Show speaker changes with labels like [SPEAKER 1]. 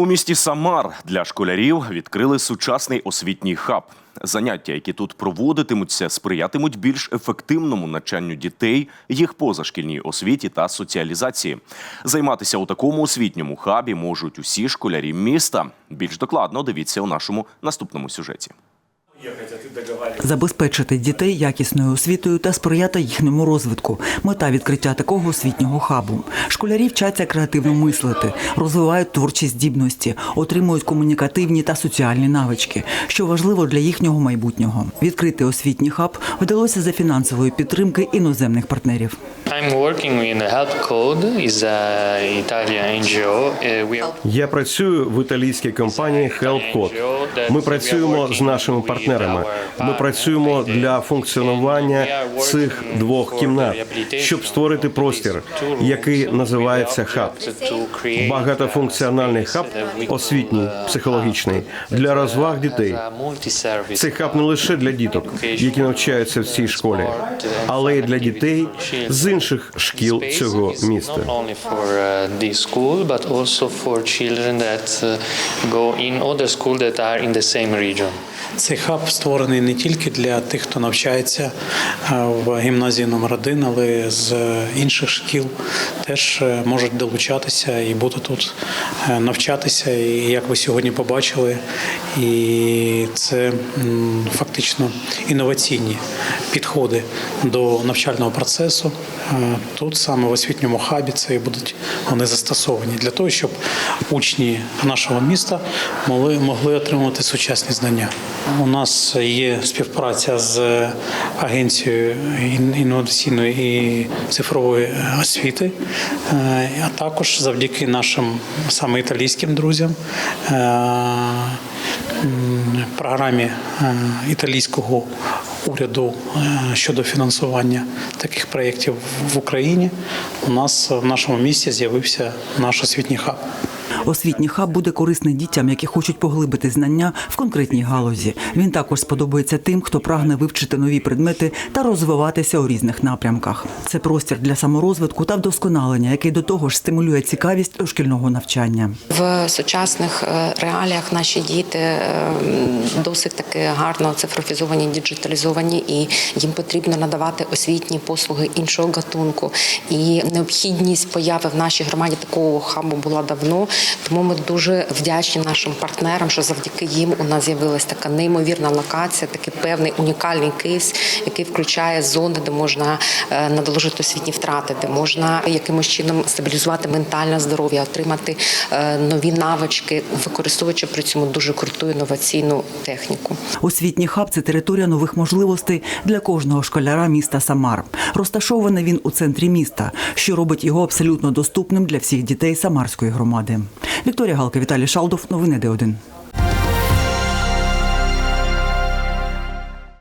[SPEAKER 1] У місті Самар для школярів відкрили сучасний освітній хаб. Заняття, які тут проводитимуться, сприятимуть більш ефективному навчанню дітей, їх позашкільній освіті та соціалізації. Займатися у такому освітньому хабі можуть усі школярі міста. Більш докладно дивіться у нашому наступному сюжеті.
[SPEAKER 2] Забезпечити дітей якісною освітою та сприяти їхньому розвитку. Мета відкриття такого освітнього хабу. Школярі вчаться креативно мислити, розвивають творчі здібності, отримують комунікативні та соціальні навички, що важливо для їхнього майбутнього. Відкрити освітній хаб вдалося за фінансової підтримки іноземних партнерів.
[SPEAKER 3] Uh, are
[SPEAKER 4] Я працюю в італійській компанії HelpCode. Ми працюємо з нашими партнерами. Ми працюємо для функціонування цих двох кімнат, щоб створити простір, який називається хаб. Багатофункціональний хаб, освітній, психологічний для розваг дітей. Цей хаб не лише для діток, які навчаються в цій школі, але й для дітей з інших шкіл цього міста.
[SPEAKER 3] Uh, uh.
[SPEAKER 5] Цей хаб створений не тільки для тих, хто навчається е, в гімназії номер 1 але з інших шкіл теж е, можуть долучатися і бути тут е, навчатися. І як ви сьогодні побачили, і це фактично інноваційні підходи до навчального процесу. Тут саме в освітньому хабі це і будуть вони застосовані для того, щоб учні нашого міста могли, могли отримувати сучасні знання. У нас є співпраця з агенцією інноваційної і цифрової освіти, е, а також завдяки нашим саме італійським друзям. е, Програмі е, італійського уряду е, щодо фінансування таких проєктів в Україні у нас в нашому місті з'явився наш освітній хаб.
[SPEAKER 2] Освітній хаб буде корисний дітям, які хочуть поглибити знання в конкретній галузі. Він також сподобається тим, хто прагне вивчити нові предмети та розвиватися у різних напрямках. Це простір для саморозвитку та вдосконалення, який до того ж стимулює цікавість до шкільного навчання.
[SPEAKER 6] В сучасних е, реаліях наші діти е, досить таки гарно цифрофізовані, діджиталізовані, і їм потрібно надавати освітні послуги іншого гатунку. І необхідність появи в нашій громаді такого хабу була давно. Тому ми дуже вдячні нашим партнерам, що завдяки їм у нас з'явилася така неймовірна локація, такий певний унікальний кейс, який включає зони, де можна е, надолужити освітні втрати, де можна якимось чином стабілізувати ментальне здоров'я, отримати е, нові навички, використовуючи при цьому дуже круту інноваційну техніку.
[SPEAKER 2] Освітній хаб це територія нових можливостей для кожного школяра міста Самар. Розташований він у центрі міста, що робить його абсолютно доступним для всіх дітей Самарської громади. Вікторія Галка, Віталій Шалдов. Новини Д1.